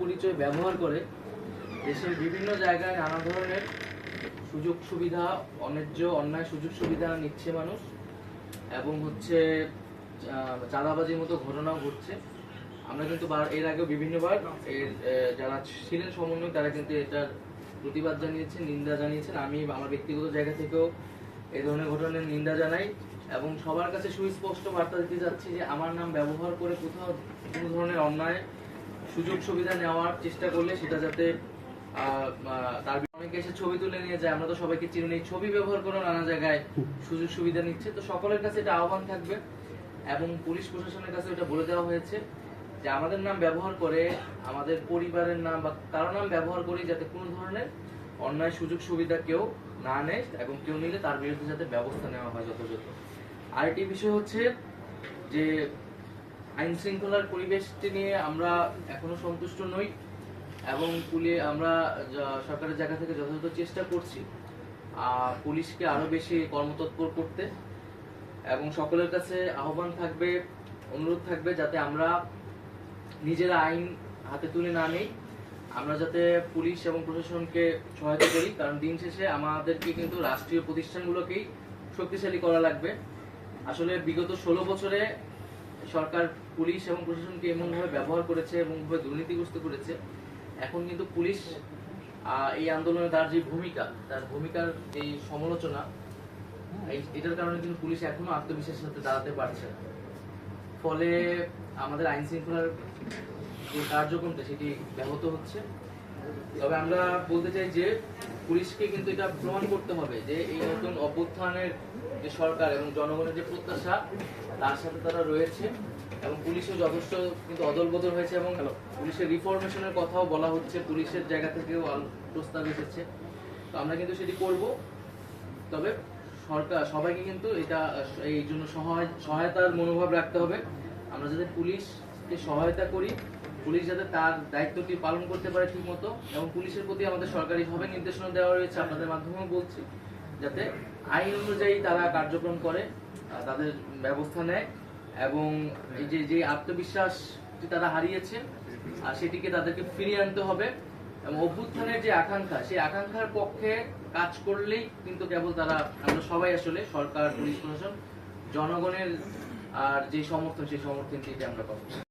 পরিচয় ব্যবহার করে দেশের বিভিন্ন জায়গায় নানা ধরনের সুযোগ সুবিধা, অন্যায্য, অন্যায় সুযোগ সুবিধা নিচ্ছে মানুষ এবং হচ্ছে চাঁদাবাজির মতো ঘটনাও ঘটছে। আমরা কিন্তু এর আগেও বিভিন্নবার এর যারা ছিলেন সমন্বয় তারা কিন্তু এটার প্রতিবাদ জানিয়েছেন, নিন্দা জানিয়েছেন। আমি আমার ব্যক্তিগত জায়গা থেকেও এই ধরনের ঘটনার নিন্দা জানাই এবং সবার কাছে সুস্পষ্ট বার্তা দিতে যাচ্ছি যে, আমার নাম ব্যবহার করে কোথাও কোনো ধরনের অন্যায় সুযোগ সুবিধা নেওয়ার চেষ্টা করলে সেটা যাতে তার অনেকে এসে ছবি তুলে নিয়ে যায়, আমরা তো সবাইকে চিনি এই ছবি ব্যবহার করে নানা জায়গায় সুযোগ সুবিধা নিচ্ছে। তো সকলের কাছে এটা আহ্বান থাকবে এবং পুলিশ প্রশাসনের কাছে এটা বলে দেওয়া হয়েছে যে আমাদের নাম ব্যবহার করে, আমাদের পরিবারের নাম বা কারও নাম ব্যবহার করি যাতে কোনো ধরনের অন্যায় সুযোগ সুবিধা কেউ না নেয় এবং কেউ নিলে তার বিরুদ্ধে যাতে ব্যবস্থা নেওয়া হয় যথাযথ। আরেকটি বিষয় হচ্ছে যে আইন শৃঙ্খলার পরিবেশটি নিয়ে আমরা এখনও সন্তুষ্ট নই এবং পুলি আমরা সরকারের জায়গা থেকে যথাযথ চেষ্টা করছি পুলিশকে আরও বেশি কর্মতৎপর করতে এবং সকলের কাছে আহ্বান থাকবে, অনুরোধ থাকবে যাতে আমরা নিজেরা আইন হাতে তুলে না নেই, আমরা যাতে পুলিশ এবং প্রশাসনকে সহায়তা করি, কারণ দিন শেষে আমাদেরকে কিন্তু রাষ্ট্রীয় প্রতিষ্ঠানগুলোকেই শক্তিশালী করা লাগবে। আসলে বিগত ষোলো বছরে সরকার, পুলিশ এবং প্রশাসনকে এমনভাবে ব্যবহার করেছে এবং ভাবে দুর্নীতিগ্রস্ত করেছে। এখন কিন্তু পুলিশ এই আন্দোলনে তার যে ভূমিকা, তার ভূমিকার এই সমালোচনা এটার কারণে কিন্তু পুলিশ এখনও আত্মবিশ্বাসের সাথে দাঁড়াতে পারছে না। ফলে আমাদের আইন শৃঙ্খলার যে কার্যক্রমটা, সেটি ব্যাহত হচ্ছে। তবে আমরা বলতে চাই যে, পুলিশকে কিন্তু এটা প্রমাণ করতে হবে যে, এই নতুন অভ্যুত্থানের যে সরকার এবং জনগণের যে প্রত্যাশা তার সাথে তারা রয়েছে এবং পুলিশও যথেষ্ট কিন্তু অদল বদল হয়েছে এবং পুলিশের রিফরমেশনের কথাও বলা হচ্ছে পুলিশের জায়গা থেকেও প্রস্তাব এসেছে। তো আমরা কিন্তু সেটি করব। তবে সরকার সবাইকে কিন্তু এটা এই জন্য সহায় সহায়তার মনোভাব রাখতে হবে। আমরা যাতে পুলিশকে সহায়তা করি পুলিশ যাতে তার দায়িত্বটি পালন করতে পারে ঠিক মতো এবং পুলিশের প্রতি আমাদের সরকারিভাবে নির্দেশনা দেওয়া রয়েছে আপনাদের মাধ্যমেও বলছি। যাতে আইন অনুযায়ী তারা কার্যক্রম করে তাদের ব্যবস্থা নেয় এবং এই যে যে আত্মবিশ্বাসটি তারা হারিয়েছে, আর সেটিকে তাদেরকে ফিরিয়ে আনতে হবে এবং অভ্যুত্থানের যে আকাঙ্ক্ষা, সেই আকাঙ্ক্ষার পক্ষে কাজ করলেই কিন্তু কেবল তারা, আমরা সবাই আসলে সরকার, পুলিশ প্রশাসন, জনগণের, আর যে সমর্থন, সেই সমর্থনটি আমরা পাবো।